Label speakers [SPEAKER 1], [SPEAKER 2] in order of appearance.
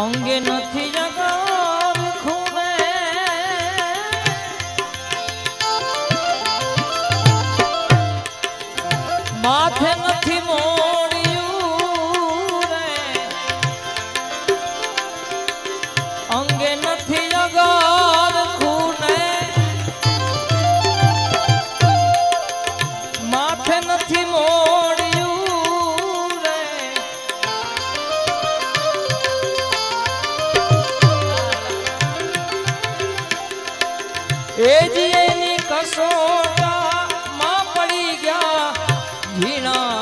[SPEAKER 1] અંગે નથી જગર ખૂબે માથે નથી મો એ જીએની કસોટામાં પડી ગયા ઝીણા